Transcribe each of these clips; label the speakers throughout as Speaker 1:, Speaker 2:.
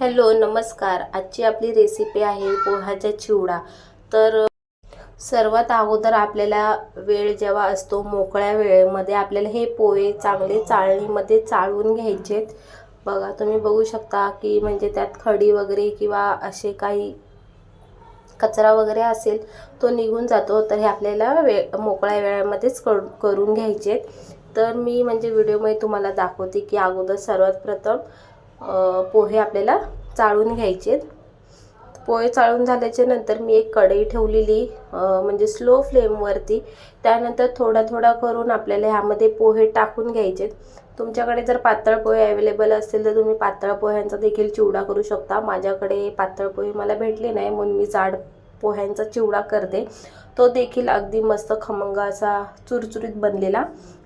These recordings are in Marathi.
Speaker 1: हॅलो नमस्कार. आजची आपली रेसिपी आहे पोह्याचा चिवडा. तर सर्वात अगोदर आपल्याला वेळ जेव्हा असतो मोकळ्या वेळेमध्ये आपल्याला हे पोहे चांगले चाळणीमध्ये चाळून घ्यायचेत. बघा तुम्ही बघू शकता की म्हणजे त्यात खडी वगैरे किंवा असे काही कचरा वगैरे असेल तो निघून जातो. तर हे आपल्याला वे मोकळ्या वेळामध्येच कर करून घ्यायचे तर मी म्हणजे व्हिडिओमध्ये तुम्हाला दाखवते की अगोदर सर्वात प्रथम पोहे आपल्याला चाळून घ्यायचे पोहे चाळून झाल्याच्यानंतर मी एक कढई ठेवलेली म्हणजे स्लो फ्लेमवरती त्यानंतर थोडा थोडा करून आपल्याला ह्यामध्ये पोहे टाकून घ्यायचे तुमच्याकडे जर पातळ पोहे अवेलेबल असतील तर तुम्ही पातळ पोह्यांचा देखील चिवडा करू शकता. माझ्याकडे पातळ पोहे मला भेटले नाही म्हणून मी जाड पोह्यांचा चिवडा करते. तो देखील अगदी मस्त खमंग असा चुरचुरीत बनलेला.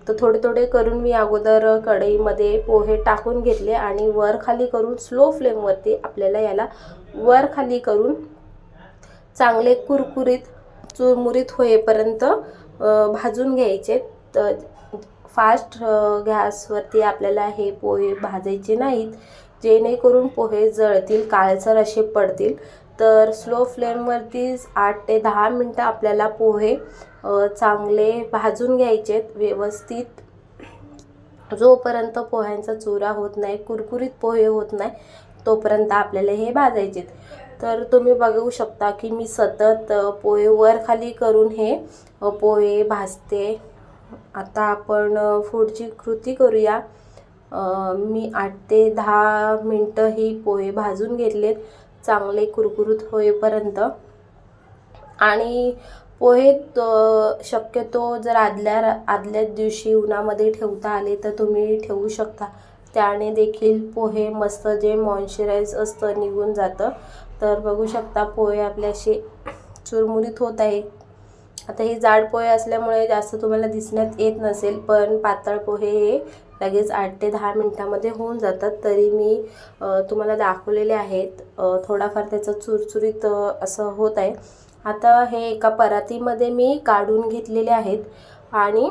Speaker 1: तर थोडे थोडे करून मी अगोदर कढईमध्ये पोहे टाकून घेतले आणि वर खाली करून स्लो फ्लेमवरती आपल्याला याला वर खाली करून चांगले कुरकुरीत चुरमुरीत होईपर्यंत भाजून घ्यायचे. तर फास्ट गॅसवरती आपल्याला हे पोहे भाजायचे नाहीत. जेणेकरून पोहे जळतील काळसर असे पडतील. तर स्लो फ्लेमवरती आठ ते दहा मिनटं आपल्याला पोहे चांगले भाजून घ्यायचेत व्यवस्थित. जोपर्यंत पोह्यांचा चुरा होत नाही कुरकुरीत पोहे होत नाही तोपर्यंत आपल्याला हे भाजायचे तर तुम्ही बघू शकता की मी सतत पोहे वर खाली करून हे पोहे भाजते. आता आपण फूडची पुढची कृती करूया. मी आठ ते दहा मिनटं ही पोहे भाजून घेतलेत. चांगले कुरकुरीत होईपर्यंत. आणि पोहे शक्यतो जर आदल्या आदल्याच दिवशी उन्हामध्ये ठेवता आले तर तुम्ही ठेवू शकता. त्याने देखील पोहे मस्त जे मॉइश्चराईज असतं निघून जातं. तर बघू शकता पोहे आपल्याशी चुरमुरीत होत आहे. आता हे जाड पोहे असल्यामुळे जास्त तुम्हाला दिसण्यात येत नसेल पण पातळ पोहे हे लगेच आठ ते दहा मिनटामध्ये होऊन जातात. तरी मी तुम्हाला दाखवलेले आहेत. थोडाफार त्याचं चुरचुरीत असं होत आहे. आता हे एका परातीमध्ये मी काढून घेतलेले आहेत. आणि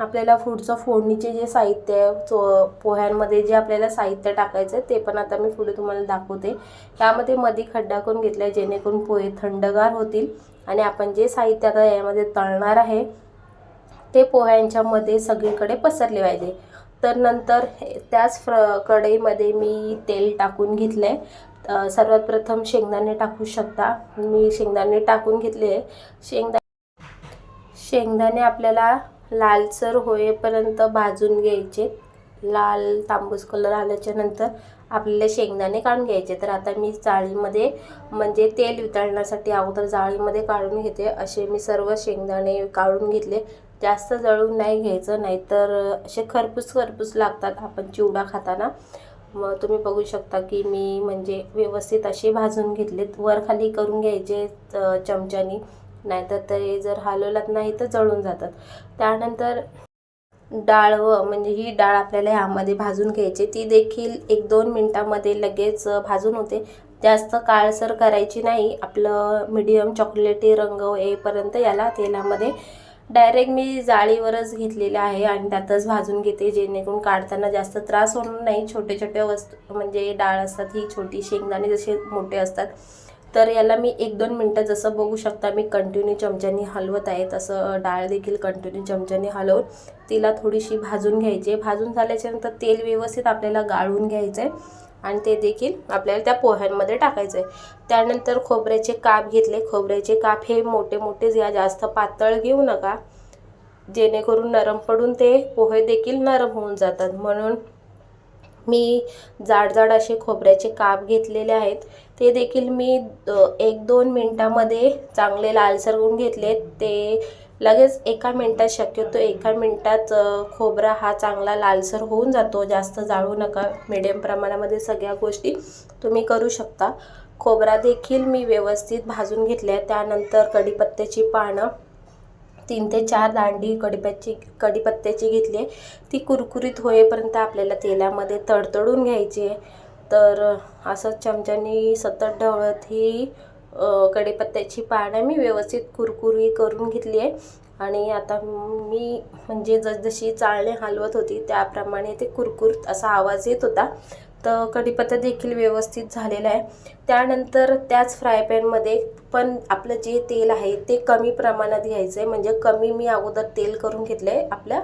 Speaker 1: आपल्याला पुढचं फोडणीचे जे साहित्य आहे, चो पोह्यांमध्ये जे आपल्याला साहित्य टाकायचं आहे ते पण आता मी पुढे तुम्हाला दाखवते. त्यामध्ये मध्ये खड्डा करून घेतला आहे जेणेकरून पोहे थंडगार होतील. आणि आपण जे साहित्य आता यामध्ये तळणार आहे ते पोह्यांच्यामध्ये सगळीकडे पसरले पाहिजे. तर नंतर त्याच फ्र कढईमध्ये मी तेल टाकून घेतलं. आहे सर्वात प्रथम शेंगदाणे टाकू शकता. मी शेंगदाणे टाकून घेतले. शेंगदा शेंगदाणे आपल्याला लालसर होईपर्यंत भाजून घ्यायचे. लाल तांबूस कलर आल्याच्यानंतर आपल्याला शेंगदाणे काढून घ्यायचे. तर आता मी जाळीमध्ये म्हणजे तेल वितळण्यासाठी अगोदर जाळीमध्ये काढून घेते. असे मी सर्व शेंगदाणे काढून घेतले. जास्त जळून नाही घ्यायचं नाहीतर असे खरपूस खरपूस लागतात आपण चिवडा खाताना. मग तुम्ही बघू शकता की मी म्हणजे व्यवस्थित असे भाजून घेतलेत. वर खाली करून घ्यायचे चमच्यानी. नाहीतर ते जर हलवलात नाही तर जळून जातात. त्यानंतर डाळ व म्हणजे ही डाळ आपल्याला ह्यामध्ये भाजून घ्यायची. ती देखील एक दोन मिनटामध्ये लगेच भाजून होते. जास्त काळसर करायची नाही. आपलं मीडियम चॉकलेटी रंग येईपर्यंत याला तेलामध्ये डायरेक्ट मी जाळीवरच घेतलेले आहे आणि त्यातच भाजून घेते जेणेकरून काढताना जास्त त्रास होणार नाही. छोटे छोटे वस्तू म्हणजे डाळ असतात ही छोटी शेंगदाणे जसे मोठे असतात. तर याला मी एक दोन मिनटं जसं बघू शकता मी कंटिन्यू चमच्यानी हलवत आहे तसं डाळ देखील कंटिन्यू चमच्यानी हलवून तिला थोडीशी भाजून घ्यायची भाजून झाल्याच्यानंतर तेल व्यवस्थित आपल्याला गाळून घ्यायचं आहे आणि ते देखील आपल्याला त्या पोह्यांमध्ये टाकायचं आहे त्यानंतर खोबऱ्याचे काप घेतले. खोबऱ्याचे काप हे मोठे मोठे या जास्त पातळ घेऊ नका. जेणेकरून नरम पडून ते पोहे देखील नरम होऊन जातात. म्हणून मी जाड जाड असे खोबऱ्याचे काप घेतलेले आहेत. ते देखील मी एक दोन मिनटामध्ये चांगले लालसर होऊन घेतले ते लगेच एका मिनटात शक्यतो एका मिनटात खोबरा हा चांगला लालसर होऊन जातो. जास्त जाळू नका. मिडियम प्रमाणामध्ये सगळ्या गोष्टी तुम्ही करू शकता. खोबरा देखील मी व्यवस्थित भाजून घेतल्या त्यानंतर कढीपत्त्याची पानं तीन ते चार दांडी कढीपत्त्याची कढीपत्त्याची घेतली आहे. ती कुरकुरीत होईपर्यंत आपल्याला तेलामध्ये तडतडून घ्यायची आहे. तर असं चमच्यानी सतत ढवळत ही कढीपत्त्याची पानं मी व्यवस्थित कुरकुरी करून घेतली आहे. आणि आता मी म्हणजे जसजशी चाळणे हलवत होती त्याप्रमाणे ते कुरकुरत असा आवाज येत होता. तर कढीपत्ता देखील व्यवस्थित झालेला आहे. त्यानंतर त्याच फ्राय पॅनमध्ये पण आपलं जे तेल आहे ते कमी प्रमाणात घ्यायचं आहे म्हणजे कमी मी अगोदर तेल करून घेतलं आहे आपल्या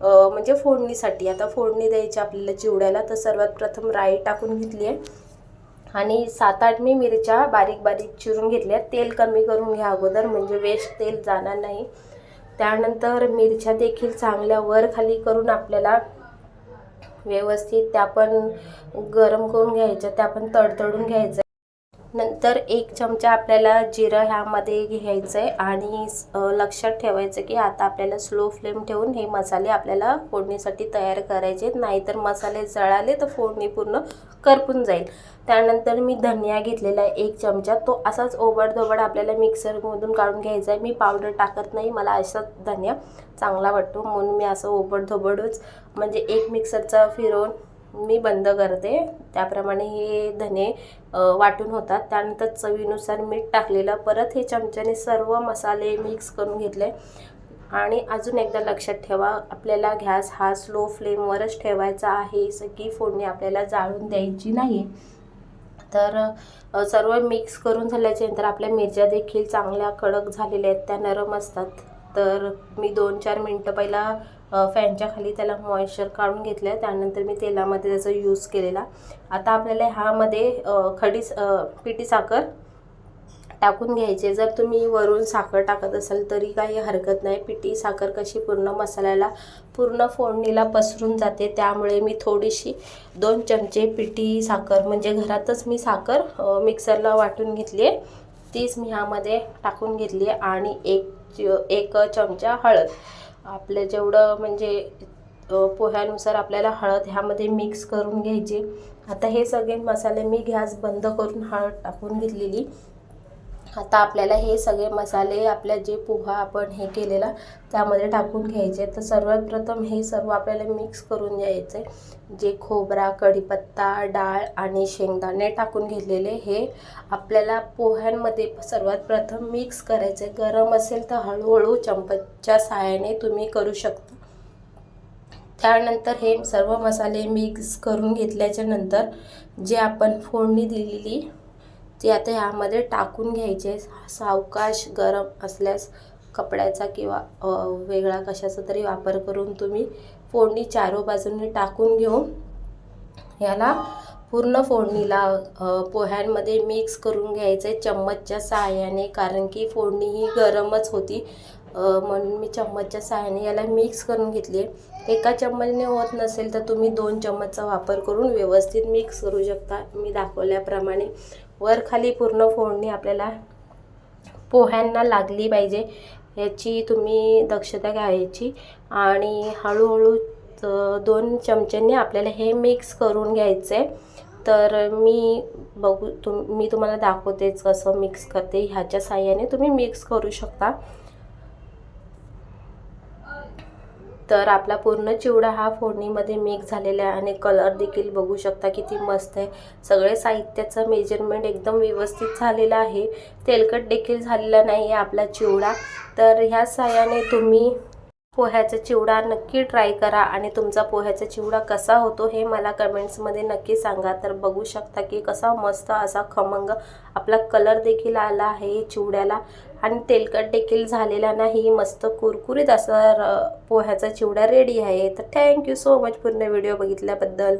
Speaker 1: म्हणजे फोडणीसाठी. आता फोडणी द्यायची आपल्याला चिवड्याला तर सर्वात प्रथम राई टाकून घेतली आहे. आणि सात आठ मी मिरच्या बारीक बारीक चिरून घेतल्या. तेल कमी करून घ्या अगोदर म्हणजे वेस्ट तेल जाणार नाही. त्यानंतर मिरच्या देखील चांगल्या वर खाली करून आपल्याला व्यवस्थित त्या पण गरम करून घ्यायच्या त्या पण तडतडून घ्यायच्या. नंतर एक चमचा आपल्याला जिरं ह्यामध्ये घ्यायचं आहे आणि लक्षात ठेवायचं की आता आपल्याला स्लो फ्लेम ठेवून हे मसाले आपल्याला फोडणीसाठी तयार करायचे आहेत. नाहीतर मसाले जळाले तर फोडणी पूर्ण करपून जाईल. त्यानंतर मी धनिया घेतलेला आहे एक चमचा. तो असाच ओबडधोबड आपल्याला मिक्सरमधून काढून घ्यायचा आहे मी पावडर टाकत नाही. मला असाच धनिया चांगला वाटतो. म्हणून मी असं ओबडधोबडच म्हणजे एक मिक्सरचा फिरवून मी बंद करते. त्याप्रमाणे हे धने वाटून होतात. त्यानंतर चवीनुसार मीठ टाकलेलं परत हे चमच्याने सर्व मसाले मिक्स करून घेतले. आणि अजून एकदा लक्षात ठेवा आपल्याला गॅस हा स्लो फ्लेमवरच ठेवायचा आहे सगळी फोडणी आपल्याला जाळून द्यायची नाही. तर सर्व मिक्स करून झाल्याच्यानंतर आपल्या मिरच्या देखील चांगल्या कडक झालेल्या आहेत. त्या नरम असतात. तर मी दोन चार मिनटं पहिला फॅनच्या खाली त्याला मॉइश्चर काढून घेतलं त्यानंतर मी तेलामध्ये त्याचा यूज केलेला. आता आपल्याला ह्यामध्ये खडी पिठी साखर टाकून घ्यायचे जर तुम्ही वरून साखर टाकत असाल तरी काही हरकत नाही. पिठी साखर कशी पूर्ण मसाल्याला पूर्ण फोडणीला पसरून जाते. त्यामुळे मी थोडीशी दोन चमचे पिठी साखर म्हणजे घरातच मी साखर मिक्सरला वाटून घेतली आहे. तीच मी ह्यामध्ये टाकून घेतली आहे. आणि एक एक चमचा हळद. आपलं जेवढं म्हणजे पोह्यानुसार आपल्याला हळद ह्यामध्ये मिक्स करून घ्यायची. आता हे सगळे मसाले मी गॅस बंद करून हळद टाकून घेतलेली. आता आपल्याला हे सगळे मसाले आपल्या जे पोहा आपण हे केलेला त्यामध्ये टाकून घ्यायचे. तर सर्वात प्रथम हे सर्व आपल्याला मिक्स करून घ्यायचे. जे खोबरा कढीपत्ता डाळ आणि शेंगदाणे टाकून घेतलेले हे आपल्याला पोह्यांमध्ये सर्वात प्रथम मिक्स करायचे. गरम असेल तर हळूहळू चम्मचच्या सहाय्याने तुम्ही करू शकता. त्यानंतर हे सर्व मसाले मिक्स करून घेतल्याच्या नंतर जे आपण फोडणी दिलेली ती आता ह्यामध्ये टाकून घ्यायचे सावकाश गरम असल्यास कपड्याचा किंवा वेगळा कशाचा तरी वापर करून तुम्ही फोडणी चारो बाजूंनी टाकून घेऊन याला पूर्ण फोडणीला पोह्यांमध्ये मिक्स करून घ्यायचं आहे चम्मचच्या सहाय्याने. कारण की फोडणी ही गरमच होती. म्हणून मी चम्मचच्या सहाय्याने याला मिक्स करून घेतली आहे. एका चम्मचने होत नसेल तर तुम्ही दोन चम्मचचा वापर करून व्यवस्थित मिक्स करू शकता. मी दाखवल्याप्रमाणे वर खाली पूर्ण फोडणी आपल्याला पोह्यांना लागली पाहिजे. याची तुम्ही दक्षता घ्यायची आणि हळूहळू दोन चमच्यांनी आपल्याला हे मिक्स करून घ्यायचं आहे तर मी बघू तुम मी तुम्हाला दाखवतेच कसं मिक्स करते. ह्याच्या साह्याने तुम्ही मिक्स करू शकता. तर आपला पूर्ण चिवडा हा फोडणीमध्ये मिक्स झालेला आहे आणि कलर देखील बघू शकता किती मस्त आहे. सगळे साहित्याचं मेजरमेंट एकदम व्यवस्थित झालेलं आहे. तेलकट देखील झालेला नाही आहे आपला चिवडा. तर ह्या साह्याने तुम्ही पोह्याचा चिवडा नक्की ट्राय करा आणि तुमचा पोह्याचा चिवडा कसा होतो हे मला कमेंट्समध्ये नक्की सांगा. तर बघू शकता की कसा मस्त असा खमंग आपला कलर देखील आला आहे चिवड्याला. आणि तेलकट देखील झालेला नाही मस्त कुरकुरीत असा र- पोह्याचा चिवडा रेडी आहे. तर थँक्यू सो मच पूर्ण व्हिडिओ बघितल्याबद्दल.